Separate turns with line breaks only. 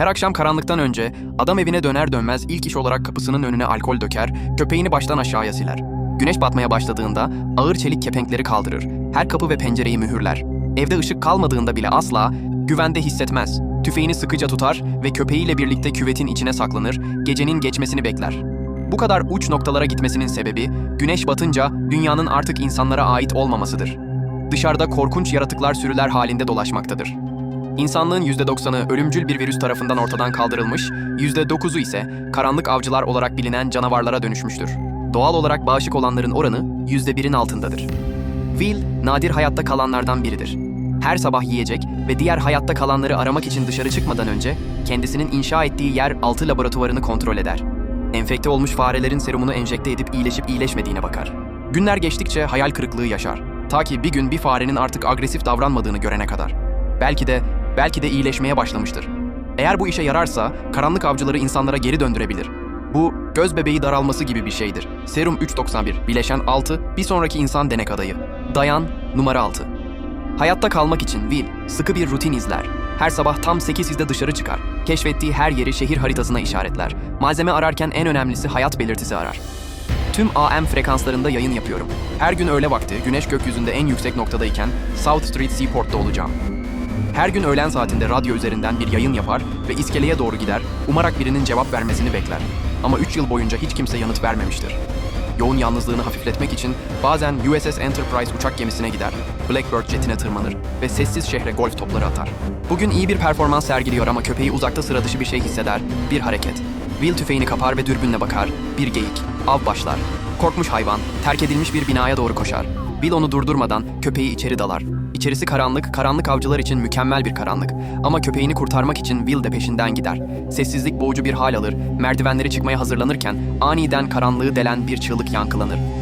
Her akşam karanlıktan önce adam evine döner dönmez ilk iş olarak kapısının önüne alkol döker, köpeğini baştan aşağıya siler. Güneş batmaya başladığında ağır çelik kepenkleri kaldırır, her kapı ve pencereyi mühürler. Evde ışık kalmadığında bile asla güvende hissetmez. Tüfeğini sıkıca tutar ve köpeğiyle birlikte küvetin içine saklanır, gecenin geçmesini bekler. Bu kadar uç noktalara gitmesinin sebebi, güneş batınca dünyanın artık insanlara ait olmamasıdır. Dışarıda korkunç yaratıklar sürüler halinde dolaşmaktadır. İnsanlığın %90'ı ölümcül bir virüs tarafından ortadan kaldırılmış, %9'u ise karanlık avcılar olarak bilinen canavarlara dönüşmüştür. Doğal olarak bağışık olanların oranı %1'in altındadır. Will, nadir hayatta kalanlardan biridir. Her sabah yiyecek ve diğer hayatta kalanları aramak için dışarı çıkmadan önce kendisinin inşa ettiği yer altı laboratuvarını kontrol eder. Enfekte olmuş farelerin serumunu enjekte edip iyileşip iyileşmediğine bakar. Günler geçtikçe hayal kırıklığı yaşar. Ta ki bir gün bir farenin artık agresif davranmadığını görene kadar. Belki de, belki de iyileşmeye başlamıştır. Eğer bu işe yararsa karanlık avcıları insanlara geri döndürebilir. Bu göz bebeği daralması gibi bir şeydir. Serum 391, bileşen 6, bir sonraki insan denek adayı. Dayan, numara 6. Hayatta kalmak için Will sıkı bir rutin izler. Her sabah tam 8'de dışarı çıkar. Keşfettiği her yeri şehir haritasına işaretler. Malzeme ararken en önemlisi hayat belirtisi arar. Tüm AM frekanslarında yayın yapıyorum. Her gün öğle vakti güneş gökyüzünde en yüksek noktadayken South Street Seaport'ta olacağım. Her gün öğlen saatinde radyo üzerinden bir yayın yapar ve iskeleye doğru gider, umarak birinin cevap vermesini bekler. Ama 3 yıl boyunca hiç kimse yanıt vermemiştir. Yoğun yalnızlığını hafifletmek için bazen USS Enterprise uçak gemisine gider, Blackbird jetine tırmanır ve sessiz şehre golf topları atar. Bugün iyi bir performans sergiliyor ama köpeği uzakta sıra dışı bir şey hisseder, bir hareket. Will tüfeğini kapar ve dürbünle bakar, bir geyik, av başlar. Korkmuş hayvan, terk edilmiş bir binaya doğru koşar. Will onu durdurmadan köpeği içeri dalar. İçerisi karanlık, karanlık avcılar için mükemmel bir karanlık. Ama köpeğini kurtarmak için Will de peşinden gider. Sessizlik boğucu bir hal alır, merdivenleri çıkmaya hazırlanırken aniden karanlığı delen bir çığlık yankılanır.